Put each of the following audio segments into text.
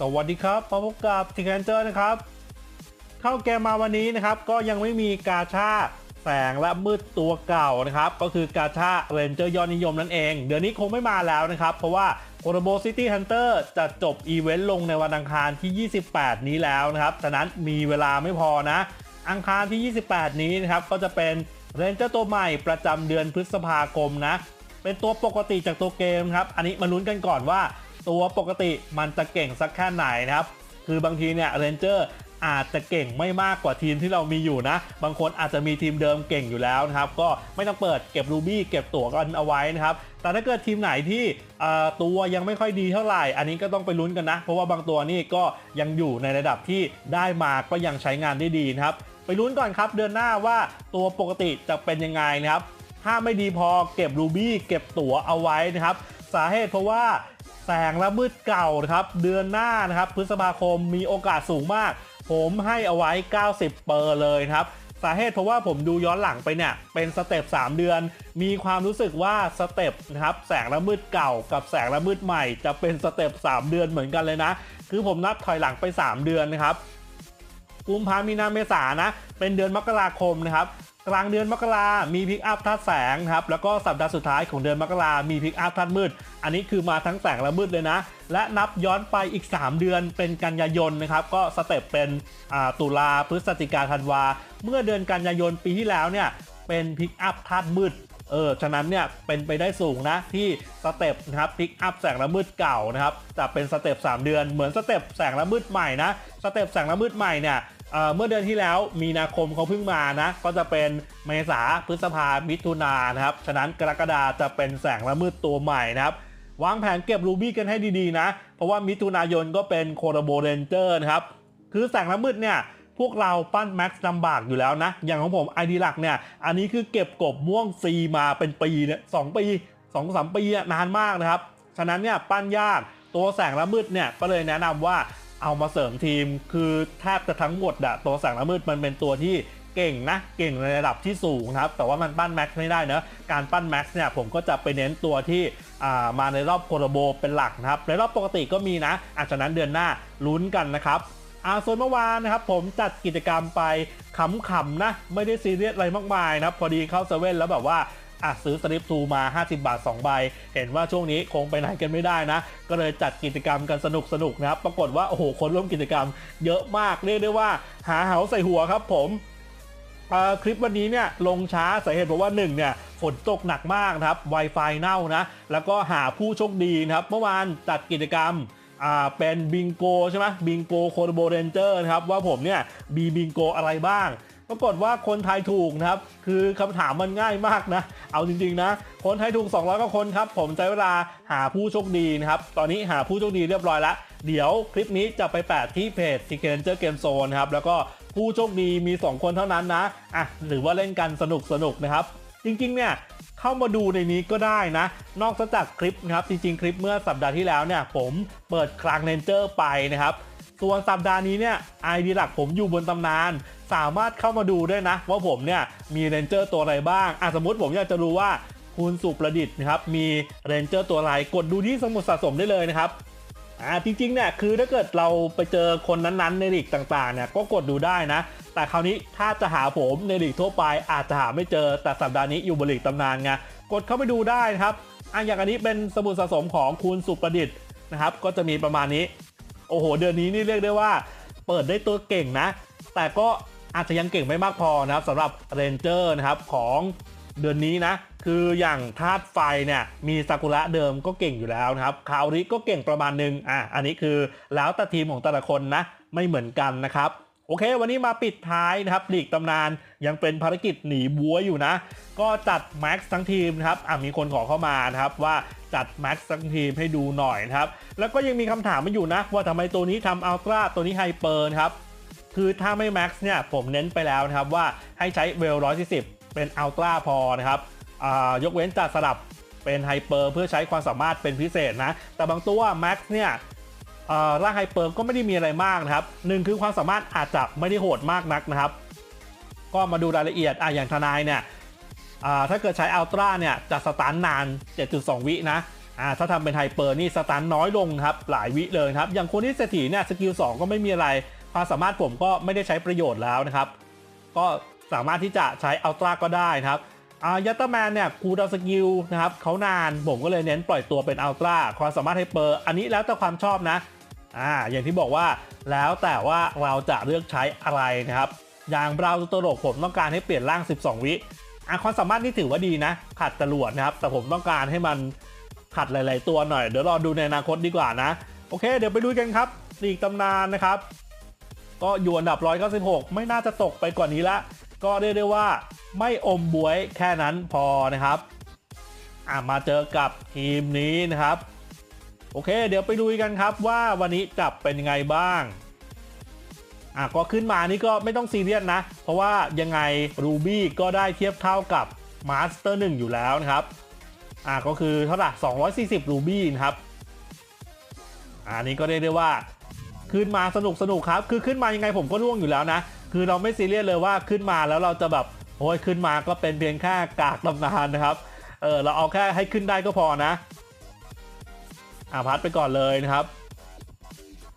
สวัสดีครับพบกับทิกแอนเจอร์นะครับ เข้าเกมมาวันนี้นะครับ ก็ยังไม่มีกาชาแสงและมืดตัวเก่านะครับ ก็คือกาชาเรนเจอร์ยอดนิยมนั่นเอง เดือนนี้คงไม่มาแล้วนะครับ เพราะว่าโคโรโบซิตี้ฮันเตอร์จะจบอีเวนต์ลงในวันอังคารที่ 28 นี้แล้วนะครับฉะนั้นมีเวลาไม่พอนะ อังคารที่ 28 นี้นะครับ ก็จะเป็นเรนเจอร์ตัวใหม่ประจำเดือนพฤษภาคมนะ เป็นตัวปกติจากตัวเกมครับ อันนี้มาลุ้นกันก่อนว่า ตัวปกติมันจะเก่งสักแค่ไหนนะครับ คือบางทีเนี่ยเรนเจอร์อาจจะเก่งไม่มากกว่าทีมที่เรามีอยู่นะ บางคนอาจจะมีทีมเดิมเก่งอยู่แล้วนะครับ ก็ไม่ต้องเปิดเก็บรูบี้เก็บตั๋วกันเอาไว้นะครับ แต่ถ้าเกิดทีมไหนที่ตัวยังไม่ค่อยดีเท่าไหร่ อันนี้ก็ต้องไปลุ้นกันนะ เพราะว่าบางตัวนี่ก็ยังอยู่ในระดับที่ได้มาก็ยังใช้งานได้ดีนะครับ ไปลุ้นก่อนครับเดือนหน้าว่าตัวปกติจะเป็นยังไงนะครับ ถ้าไม่ดีพอเก็บรูบี้เก็บตั๋วเอาไว้นะครับ สาเหตุเพราะว่าแสงและมืดเก่านะครับเดือนหน้านะครับพฤษภาคมมีโอกาสสูงมาก ผมให้เอาไว้ 90 เปอร์เลยนะครับสาเหตุเพราะว่าผมดูย้อนหลังไปเนี่ยเป็นสเต็ป3เดือน มีความรู้สึกว่าสเต็ปนะครับแสงและมืดเก่ากับแสงและมืดใหม่ จะเป็นสเต็ป3เดือนเหมือนกันเลยนะ คือผมนับถอยหลังไป 3 เดือนนะครับกุมภามีนาเมษานะ เป็นเดือนมกราคมนะครับ กลางเดือนมกรามีพิกอัพธาตุแสงครับ แล้วก็สัปดาห์สุดท้ายของเดือนมกรามีพิกอัพธาตุมืด อันนี้คือมาทั้งแสงและมืดเลยนะ และนับย้อนไปอีก 3 เดือนเป็นกันยายนนะครับ ก็สเต็ปเป็นตุลาพฤศจิกาธันวา เมื่อเดือนกันยายนปีที่แล้วเนี่ยเป็นพิกอัพธาตุมืดเออ ฉะนั้นเนี่ยเป็นไปได้สูงนะที่สเต็ปนะครับพิกอัพแสงละมืดเก่านะครับจะเป็นสเต็ป3 เดือนเหมือนสเต็ปแสงละมืดใหม่นะสเต็ปแสงละมืดใหม่เนี่ย เมื่อเดือนที่แล้วมีนาคมเขาเพิ่งมานะ ก็จะเป็นเมษาพฤษภามิถุนานะครับ ฉะนั้นกรกฎาจะเป็นแสงละมืดตัวใหม่นะครับ วางแผนเก็บรูบี้กันให้ดีๆนะ เพราะว่ามิถุนายนก็เป็นโคโรโบเรนเจอร์นะครับ คือแสงละมืดเนี่ยพวกเราปั้นแม็กซ์ลำบากอยู่แล้วนะ อย่างของผมไอดีหลักเนี่ย อันนี้คือเก็บกบม่วงซีมาเป็นปีเนี่ยสองปีสองสามปีอะนานมากนะครับ ฉะนั้นเนี่ยปั้นยากตัวแสงละมืดเนี่ยก็เลยแนะนำว่า เอามาเสริมทีมคือแทบจะทั้งหมดอะตัวแสงละมืดมันเป็นตัวที่เก่งนะ เก่งในระดับที่สูงครับ แต่ว่ามันปั้นแม็กซ์ไม่ได้เนะการปั้นแม็กซ์เนี่ยผมก็จะไปเน้นตัวที่มาในรอบโคโรโบเป็นหลักนะครับ ในรอบปกติก็มีนะอาจจะนั้นเดือนหน้าลุ้นกันนะครับอาส่วนเมื่อวานนะครับผมจัดกิจกรรมไปขำๆนะ ไม่ได้ซีเรียสอะไรมากมายนะพอดีเข้าเซเว่นแล้วแบบว่า อะซื้อสลิปทูมา 50 บาท 2 ใบ เห็นว่าช่วงนี้คงไปไหนกันไม่ได้นะ ก็เลยจัดกิจกรรมกันสนุกๆนะครับ ปรากฏว่า โอ้โห คนร่วมกิจกรรมเยอะมาก เรียกได้ว่าหาเหาใส่หัวครับผมคลิปวันนี้เนี่ยลงช้าสาเหตุเพราะว่า1เนี่ยฝนตกหนักมากนะครับ Wi-Fi เน่านะ แล้วก็หาผู้โชคดีนะครับ เมื่อวานจัดกิจกรรมเป็นบิงโกใช่ไหมบิงโกโคโบเรนเจอร์นะครับ ว่าผมเนี่ยมีบิงโกอะไรบ้าง ปรากฏว่าคนไทยถูกนะครับ คือคำถามมันง่ายมากนะ เอาจริงๆนะ คนไทยถูก 200กว่าคนครับ ผมใช้เวลาหาผู้โชคดีนะครับ ตอนนี้หาผู้โชคดีเรียบร้อยแล้ว เดี๋ยวคลิปนี้จะไปแปะที่เพจ t i c k e n g e r Game Zone นครับ แล้วก็ผู้โชคดีมี 2 คนเท่านั้นนะ อะ หรือว่าเล่นกันสนุกสนุกๆนะครับ จริงๆเนี่ยเข้ามาดูในนี้ก็ได้นะ นอกจากคลิปนะครับ จริงๆ คลิปเมื่อสัปดาห์ที่แล้วเนี่ย ผมเปิดคลังเรนเจอร์ไปนะครับ ส่วนสัปดาห์นี้เนี่ยไอดีหลักผมอยู่บนตำนาน สามารถเข้ามาดูได้นะ ว่าผมเนี่ยมีเรนเจอร์ตัวอะไรบ้างอะสมมติผมอยากจะรู้ว่าคุณสุประดิษฐ์นะครับมีเรนเจอร์ตัวอะไรกดดูที่สมุดสะสมได้เลยนะครับอ่าจริงๆเนี่ยคือถ้าเกิดเราไปเจอคนนั้นๆในลีกต่างๆเนี่ยก็กดดูได้นะ แต่คราวนี้ถ้าจะหาผมในลีกทั่วไปอาจจะหาไม่เจอแต่สัปดาห์นี้อยู่บนลีกตำนานไงกดเข้าไปดูได้นะครับอะอย่างอันนี้เป็นสมุดสะสมของคุณสุประดิษฐ์นะครับก็จะมีประมาณนี้ โอ้โห เดือนนี้นี่เรียกได้ว่า เปิดได้ตัวเก่งนะ แต่ก็อาจจะยังเก่งไม่มากพอนะครับสำหรับเรนเจอร์นะครับของเดือนนี้นะ คืออย่างธาตุไฟเนี่ยมีซากุระเดิมก็เก่งอยู่แล้วนะครับคาวริก็เก่งประมาณนึงอะอันนี้คือแล้วแต่ทีมของแต่ละคนนะไม่เหมือนกันนะครับ โอเค วันนี้มาปิดท้ายนะครับหลีกตำนานยังเป็นภารกิจหนีบัวอยู่นะ ก็จัดแม็กซ์ทั้งทีมนะครับอะมีคนขอเข้ามานะครับว่าจัดแม็กซ์ทั้งทีมให้ดูหน่อยนะครับ แล้วก็ยังมีคำถามมาอยู่นะ ว่าทำไมตัวนี้ทำอัลตร้าตัวนี้ไฮเปอร์ครับ คือถ้าไม่แม็กซ์เนี่ยผมเน้นไปแล้วนะครับว่าให้ใช้เวล140เป็นอัลตร้าพอนะครับอ่ายกเว้นจะสลับเป็นไฮเปอร์เพื่อใช้ความสามารถเป็นพิเศษนะ แต่บางตัวแม็กซ์เนี่ย ร่างไฮเปอร์ก็ไม่ได้มีอะไรมากนะครับหนึ่งคือความสามารถอาจจะไม่ได้โหดมากนักนะครับ ก็มาดูรายละเอียดอะอย่างทนายเนี่ยถ้าเกิดใช้อัลตร้าเนี่ยจะสตาร์ทนาน 7.2 วินะอ่าถ้าทำเป็นไฮเปอร์นี่สตันน้อยลงครับหลายวิเลยครับ อย่างคนที่เศรษฐีเนี่ยสกิล2ก็ไม่มีอะไรความสามารถผมก็ไม่ได้ใช้ประโยชน์แล้วนะครับ ก็สามารถที่จะใช้อัลตร้าก็ได้นะครับอายัตเตอร์แมนเนี่ยคูดาวสกิลนะครับเขานานผมก็เลยเน้นปล่อยตัวเป็นอัลตร้าความสามารถไฮเปอร์ อันนี้แล้วแต่ความชอบนะ อ่าอย่างที่บอกว่าแล้วแต่ว่าเราจะเลือกใช้อะไรนะครับ อย่างบราวน์ตัวโลกผมต้องการให้เปลี่ยนร่าง 12 วิอะความสามารถนี่ถือว่าดีนะ ขัดจรวดนะครับ แต่ผมต้องการให้มันขัดหลาย ๆ ตัวหน่อย เดี๋ยวรอดูในอนาคตดีกว่านะ โอเค เดี๋ยวไปดูกันครับลีกตำนานนะครับ ก็อยู่อันดับ 196 ไม่น่าจะตกไปกว่านี้ละ ก็เรียกได้ว่าไม่อมบวยแค่นั้นพอนะครับ อะมาเจอกับทีมนี้นะครับ โอเค เดี๋ยวไปดูกันครับว่าวันนี้จับเป็นยังไงบ้างอะก็ขึ้นมานี่ก็ไม่ต้องซีเรียสนะ เพราะว่ายังไง Ruby ก็ได้เทียบเท่ากับ Master 1อยู่แล้วนะครับอะก็คือเท่าไหร่240 Ruby นะครับอ่านี้ก็เรียกได้ว่าขึ้นมาสนุกสนุกครับ คือขึ้นมายังไงผมก็ร่วงอยู่แล้วนะ คือเราไม่ซีเรียสเลยว่าขึ้นมาแล้วเราจะแบบโอ้ยขึ้นมาก็เป็นเพียงแค่กากตำนานนะครับ เออเราเอาแค่ให้ขึ้นได้ก็พอนะ อาพัดไปก่อนเลยนะครับ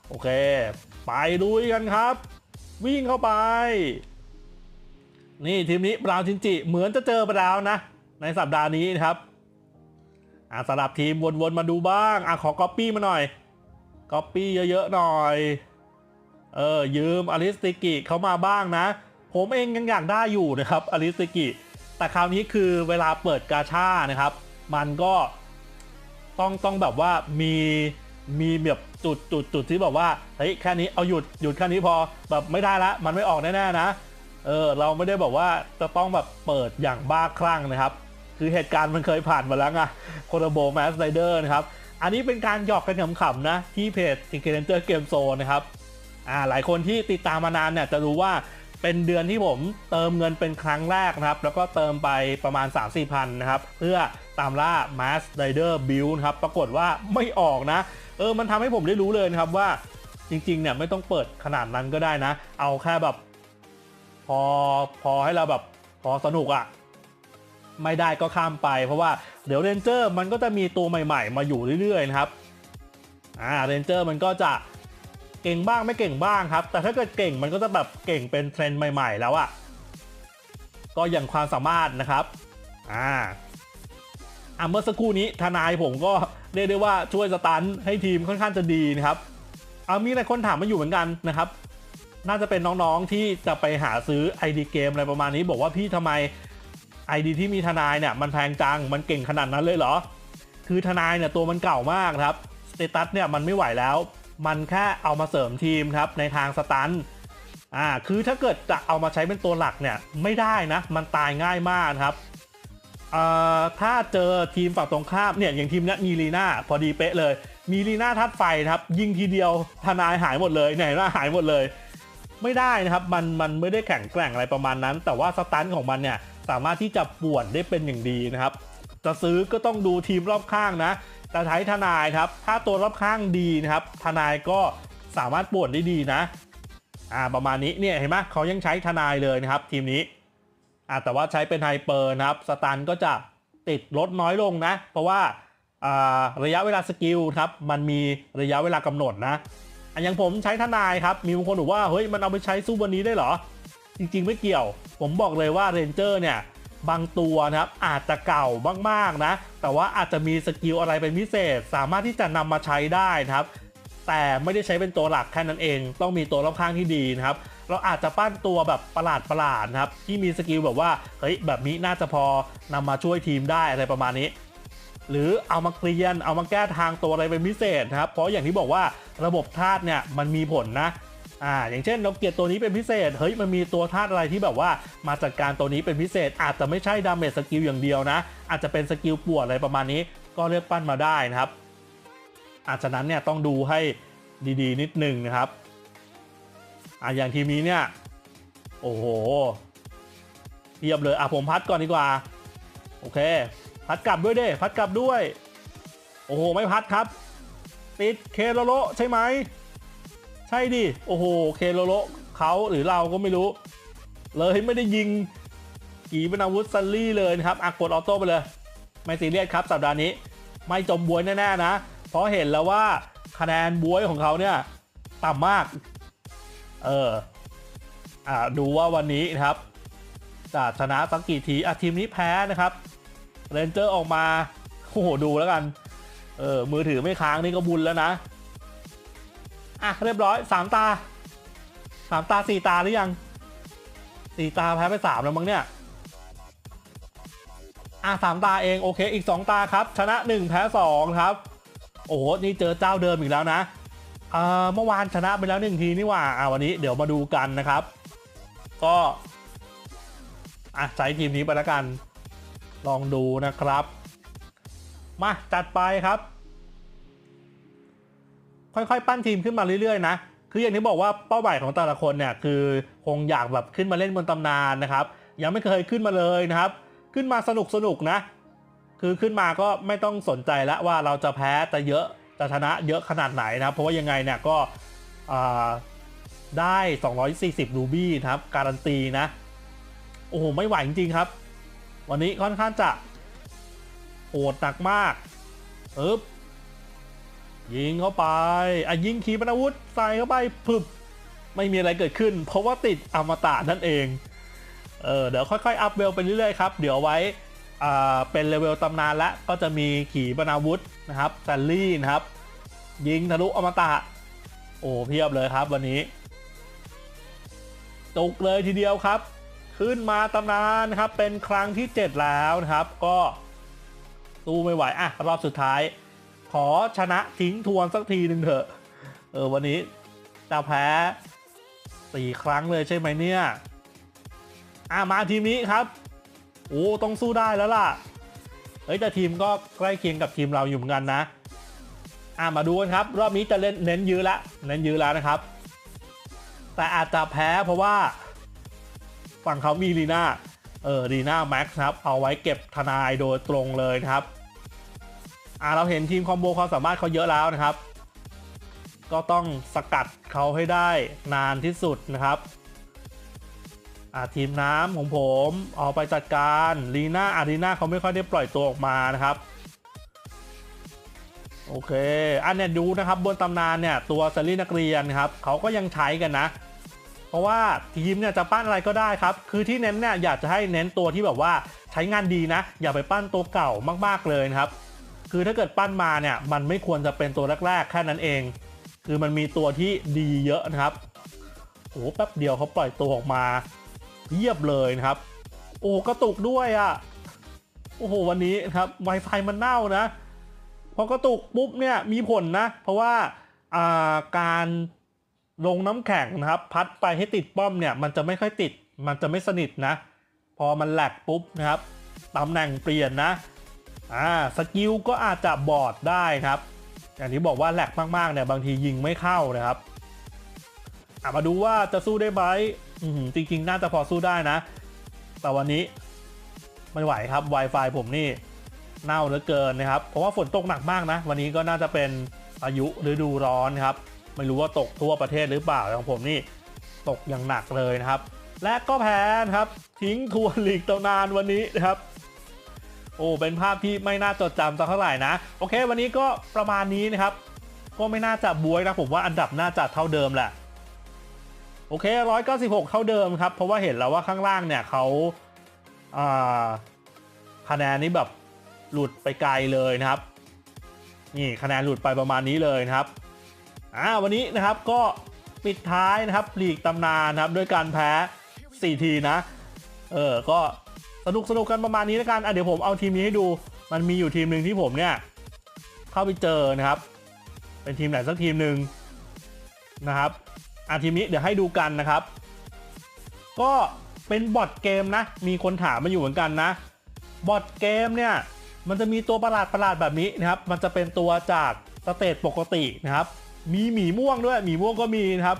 โอเค ไปลุยกันครับ วิ่งเข้าไป นี่ทีมนี้บราวชินจิเหมือนจะเจอไปแล้วนะ ในสัปดาห์นี้นะครับอาสลับทีมวนๆมาดูบ้างอะขอก๊อปปี้มาหน่อยก๊อปปี้เยอะๆหน่อย เออยืมอลิสติกิเขามาบ้างนะ ผมเองยังอยากได้อยู่นะครับอลิสติกิแต่คราวนี้คือเวลาเปิดกาชานะครับ มันก็ ต้องต้องแบบว่ามีมีแบบจุดจุดจุดที่แบบว่าเฮ้ยแค่นี้เอาหยุดหยุดแค่นี้พอแบบไม่ได้ละมันไม่ออกแน่ๆนะเออเราไม่ได้บอกว่าจะต้องแบบเปิดอย่างบ้าคลั่งนะครับ คือเหตุการณ์มันเคยผ่านมาแล้วไงโคโรโบแมสไ i เดอร์นะครับ อันนี้เป็นการหยอกกันขำๆนะ ที่เพจ t i n k e r a n g e r Game Zone นะครับอ่าหลายคนที่ติดตามมานานเนี่ยจะรู้ว่าเป็นเดือนที่ผมเติมเงินเป็นครั้งแรกนะครับ แล้วก็เติมไปประมาณ 3-4พันนะครับ เพื่อ ตามล่า Mass Rider Build นะครับ ปรากฏว่าไม่ออกนะ เออ มันทำให้ผมได้รู้เลยนะครับว่าจริงๆเนี่ยไม่ต้องเปิดขนาดนั้นก็ได้นะ เอาแค่แบบ พอพอให้เราแบบพอสนุกอะ่ะ ไม่ได้ก็ข้ามไป เพราะว่าเดี๋ยวเรนเจอร์มันก็จะมีตัวใหม่ๆ มาอยู่เรื่อยๆนะครับอ่าเรนเจอร์มันก็จะเก่งบ้างไม่เก่งบ้างครับ แต่ถ้าเกิดเก่งมันก็จะแบบเก่งเป็นเทรนด์ใหม่ ๆ แล้วอะ่ะก็อย่างความสามารถนะครับ อ่า อ่าเมื่อสักครู่นี้ทนายผมก็เรียกได้ว่าช่วยสตันให้ทีมค่อนข้างจะดีนะครับเอามีหลายคนถามมาอยู่เหมือนกันนะครับ น่าจะเป็นน้องๆที่จะไปหาซื้อ ID เกมอะไรประมาณนี้ บอกว่าพี่ทำไม ID ที่มีทนายเนี่ยมันแพงจังมันเก่งขนาดนั้นเลยเหรอ คือทนายเนี่ยตัวมันเก่ามากครับสเตตัสเนี่ยมันไม่ไหวแล้ว มันแค่เอามาเสริมทีมครับในทางสตันอ่าคือถ้าเกิดจะเอามาใช้เป็นตัวหลักเนี่ยไม่ได้นะ มันตายง่ายมากครับ ถ้าเจอทีมฝั่งตรงข้ามเนี่ยอย่างทีมนี้มีลีน่าพอดีเป๊ะเลย มีลีน่าทัดไฟนะครับ ยิงทีเดียวทนายหายหมดเลยไหนว่าหายหมดเลย ไม่ได้นะครับมันมันไม่ได้แข็งแกร่งอะไรประมาณนั้น แต่ว่าสตันของมันเนี่ยสามารถที่จะป่วนได้เป็นอย่างดีนะครับ จะซื้อก็ต้องดูทีมรอบข้างนะแต่ใช้ทนายครับ ถ้าตัวรอบข้างดีนะครับ ทนายก็สามารถป่วนได้ดีนะ อ่าประมาณนี้เนี่ยเห็นไหมเขายังใช้ทนายเลยนะครับทีมนี้ อ่าแต่ว่าใช้เป็นไฮเปอร์นะครับสตันก็จะติดลดน้อยลงนะ เพราะว่าระยะเวลาสกิลครับมันมีระยะเวลากำหนดนะอันอย่างผมใช้ทนายครับ มีบางคนบอกว่าเฮ้ยมันเอาไปใช้สู้วันนี้ได้เหรอ จริงๆไม่เกี่ยว ผมบอกเลยว่าเรนเจอร์เนี่ยบางตัวนะครับอาจจะเก่ามากๆนะ แต่ว่าอาจจะมีสกิลอะไรเป็นพิเศษ สามารถที่จะนำมาใช้ได้นะครับ แต่ไม่ได้ใช้เป็นตัวหลักแค่นั้นเอง ต้องมีตัวรอบข้างที่ดีนะครับ เราอาจจะปั้นตัวแบบประหลาดประหลาดๆนะครับที่มีสกิลแบบว่าเฮ้ยแบบนี้น่าจะพอนำมาช่วยทีมได้อะไรประมาณนี้ หรือเอามาเกลียนเอามาแก้ทางตัวอะไรเป็นพิเศษนะครับเพราะอย่างที่บอกว่าระบบธาตุเนี่ยมันมีผลนะอ่าอย่างเช่นเราเกลียดตัวนี้เป็นพิเศษเฮ้ยมันมีตัวธาตุอะไรที่แบบว่ามาจัดการตัวนี้เป็นพิเศษ อาจจะไม่ใช่ดาเมจสกิลอย่างเดียวนะ อาจจะเป็นสกิลปวดอะไรประมาณนี้ ก็เลือกปั้นมาได้นะครับอาจจะนั้นเนี่ยต้องดูให้ดีๆ นิดนึงนะครับ อ่าอย่างทีมนี้เนี่ย โอ้โหเทียบเลยอะผมพัดก่อนดีกว่า โอเค พัดกลับด้วยเด้พัดกลับด้วย โอ้โห ไม่พัดครับ ติดเคโลโลใช่ไหม ใช่ดิ โอ้โห เคโลโลเขาหรือเราก็ไม่รู้ เลยไม่ได้ยิงกีเป็นอาวุธซันลี่เลยนะครับอะกดออโต้ไปเลย ไม่ซีเรียสครับสัปดาห์นี้ ไม่จมบวยแน่ๆนะ เพราะเห็นแล้วว่าคะแนนบวยของเขาเนี่ยต่ำมาก เอออ่าดูว่าวันนี้นะครับจะชนะสักกี่ทีอะทีมนี้แพ้นะครับเรนเจอร์ออกมาโอ้โหดูแล้วกันเออมือถือไม่ค้างนี่ก็บุญแล้วนะอะเรียบร้อยสามตาสามตาสี่ตาหรือยังสี่ตาแพ้ไปสามแล้วมั้งเนี่ยอะสามตาเองโอเคอีกสองตาครับ ชนะหนึ่งแพ้สองครับ โอ้โหนี่เจอเจ้าเดิมอีกแล้วนะ เมื่อวานชนะไปแล้วหนึ่งทีนี่ว่าอะวันนี้เดี๋ยวมาดูกันนะครับ ก็อะใช้ทีมนี้ไปแล้วกัน ลองดูนะครับ มาจัดไปครับ ค่อยๆ ปั้นทีมขึ้นมาเรื่อยๆนะคืออย่างที่บอกว่าเป้าหมายของแต่ละคนเนี่ยคือคงอยากแบบขึ้นมาเล่นบนตำนานนะครับ ยังไม่เคยขึ้นมาเลยนะครับ ขึ้นมาสนุกสนุกๆนะ คือขึ้นมาก็ไม่ต้องสนใจแล้วว่าเราจะแพ้จะเยอะ จะชนะเยอะขนาดไหนนะครับ เพราะว่ายังไงเนี่ยก็อ่าได้ 240 รูบี้นะครับ การันตีนะ โอ้โห ไม่ไหวจริง ๆ ครับ วันนี้ค่อนข้างจะโหดหนักมากปึ๊บยิงเข้าไปอะยิงขีปนาวุธใส่เข้าไปพึบไม่มีอะไรเกิดขึ้น เพราะว่าติดอมตะนั่นเอง เออเดี๋ยวค่อยๆ อัพเวลไปเรื่อยๆครับ เดี๋ยวไว้ เป็นเลเวลตำนานแล้วก็จะมีขี่ปนาวุธนะครับแซลลี่นะครับ ยิงทะลุอมตะ โอ้เพียบเลยครับวันนี้ตกเลยทีเดียวครับ ขึ้นมาตำนานนะครับเป็นครั้งที่ 7 แล้วนะครับ ก็สู้ไม่ไหวอะรอบสุดท้าย ขอชนะทิ้งทวนสักทีหนึ่งเถอะ เออวันนี้จะแพ้สี่ครั้งเลยใช่ไหมเนี่ย อะมาทีมนี้ครับ โอ้ต้องสู้ได้แล้วล่ะเฮ้ยแต่ทีมก็ใกล้เคียงกับทีมเราอยู่เหมือนกันนะอะมาดูกันครับ รอบนี้จะเล่นเน้นยื้อละเน้นยื้อแล้วนะครับ แต่อาจจะแพ้เพราะว่า ฝั่งเขามีลีน่าเออลีน่าแม็กซ์ครับ เอาไว้เก็บทนายโดยตรงเลยนะครับอ่าเราเห็นทีมคอมโบความสามารถเขาเยอะแล้วนะครับ ก็ต้องสกัดเขาให้ได้นานที่สุดนะครับ อ่าทีมน้ำของผมเอาไปจัดการลีน่าอารีน่าเขาไม่ค่อยได้ปล่อยตัวออกมานะครับโอเค อันเนี้ยดูนะครับบนตำนานเนี่ยตัวซารีนักเรียนครับเขาก็ยังใช้กันนะ เพราะว่าทีมเนี่ยจะปั้นอะไรก็ได้ครับ คือที่เน้นเนี่ยอยากจะให้เน้นตัวที่แบบว่าใช้งานดีนะ อย่าไปปั้นตัวเก่ามากๆเลยครับ คือถ้าเกิดปั้นมาเนี่ยมันไม่ควรจะเป็นตัวแรกๆแค่นั้นเอง คือมันมีตัวที่ดีเยอะนะครับโอ้แป๊บเดียวเขาปล่อยตัวออกมา เยียบเลยนะครับ โอ้กระตุกด้วยอะ่ะโอ้โหวันนี้นะครับ Wi-Fi มันเน่านะพอกระตุกปุ๊บเนี่ยมีผลนะ เพราะว่าาการลงน้ำแข็งนะครับ พัดไปให้ติดป้อมเนี่ย มันจะไม่ค่อยติด มันจะไม่สนิทนะ พอมันแหลกปุ๊บนะครับตำแหน่งเปลี่ยนนะอ่าสกิลก็อาจจะบอดได้ครับอย่างที่บอกว่าแหลกมากๆเนี่ยบางทียิงไม่เข้านะครับอะมาดูว่าจะสู้ได้ไหม จริง ๆ น่าจะพอสู้ได้นะ แต่วันนี้ไม่ไหวครับ Wi-Fi ผมนี่เน่าเหลือเกินนะครับ เพราะว่าฝนตกหนักมากนะ วันนี้ก็น่าจะเป็นพายุฤดูร้อนครับ ไม่รู้ว่าตกทั่วประเทศหรือเปล่าของผมนี่ตกอย่างหนักเลยนะครับ และก็แพ้ครับ ทิ้งทวนลีกตำนานวันนี้นะครับ โอ้ เป็นภาพที่ไม่น่าจดจำสักเท่าไหร่นะ โอเค วันนี้ก็ประมาณนี้นะครับ ก็ไม่น่าจะบวยนะผมว่าอันดับน่าจะเท่าเดิมแหละ โอเค 196 เท่าเดิมครับ เพราะว่าเห็นแล้วว่าข้างล่างเนี่ยเขาคะแนนนี้แบบหลุดไปไกลเลยนะครับ นี่คะแนนหลุดไปประมาณนี้เลยนะครับอ่าวันนี้นะครับก็ปิดท้ายนะครับลีกตำนานนะครับด้วยการแพ้ 4 ทีนะ เออก็สนุกสนุกกันประมาณนี้แล้วกันอะเดี๋ยวผมเอาทีมนี้ให้ดู มันมีอยู่ทีมหนึ่งที่ผมเนี่ยเข้าไปเจอนะครับ เป็นทีมไหนสักทีมหนึ่งนะครับ อะทีมนี้เดี๋ยวให้ดูกันนะครับ ก็เป็นบอทเกมนะ มีคนถามมาอยู่เหมือนกันนะ บอทเกมเนี่ย มันจะมีตัวประหลาดประหลาดแบบนี้นะครับ มันจะเป็นตัวจากสเตตปกตินะครับ มีหมีม่วงด้วย หมีม่วงก็มีนะครับ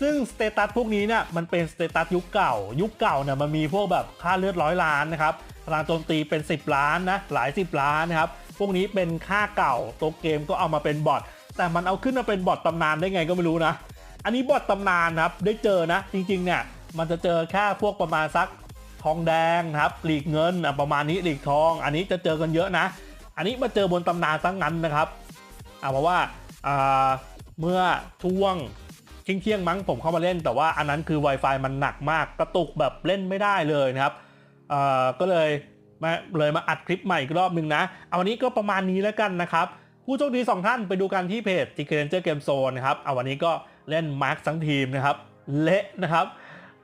ซึ่งสเตตัสพวกนี้เนี่ยมันเป็นสเตตัสยุคเก่า ยุคเก่าเนี่ยมันมีพวกแบบค่าเลือดร้อยล้านนะครับพลังโจมตีเป็น 10 ล้านนะ หลาย 10 ล้านนะครับ พวกนี้เป็นค่าเก่า ตัวเกมก็เอามาเป็นบอทแต่มันเอาขึ้นมาเป็นบอทตำนานได้ไงก็ไม่รู้นะ อันนี้บอทตำนานครับได้เจอนะ จริงๆเนี่ยมันจะเจอแค่พวกประมาณสักทองแดงครับหลีกเงินอะประมาณนี้หลีกทอง อันนี้จะเจอกันเยอะนะ อันนี้มาเจอบนตำนานซะงงั้นนะครับอ่าเพราะว่าอ่าเมื่อช่วงเที่ยงเที่ยงๆมั้งผมเข้ามาเล่น แต่ว่าอันนั้นคือ Wi-Fi มันหนักมากกระตุกแบบเล่นไม่ได้เลยนะครับอ่าก็เลยมาเลยมาอัดคลิปใหม่อีกรอบหนึ่งนะ เอาวันนี้ก็ประมาณนี้แล้วกันนะครับ ผู้โชคดีสองท่านไปดูกันที่เพจ t i c k e r a n g e r Game Zone นะครับเอาวันนี้ก็ เล่นมาร์คทั้งทีมนะครับ เละนะครับ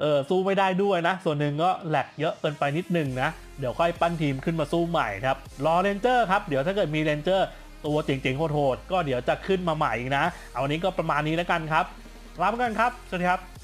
เออสู้ไม่ได้ด้วยนะ ส่วนหนึ่งก็แหลกเยอะเกินไปนิดนึงนะ เดี๋ยวค่อยปั้นทีมขึ้นมาสู้ใหม่ครับ รอเรนเจอร์ครับ เดี๋ยวถ้าเกิดมีเรนเจอร์ตัวเจ๋งๆโหดๆก็เดี๋ยวจะขึ้นมาใหม่อีกนะ เอาวันนี้ก็ประมาณนี้แล้วกันครับลาไปกันครับ สวัสดีครับ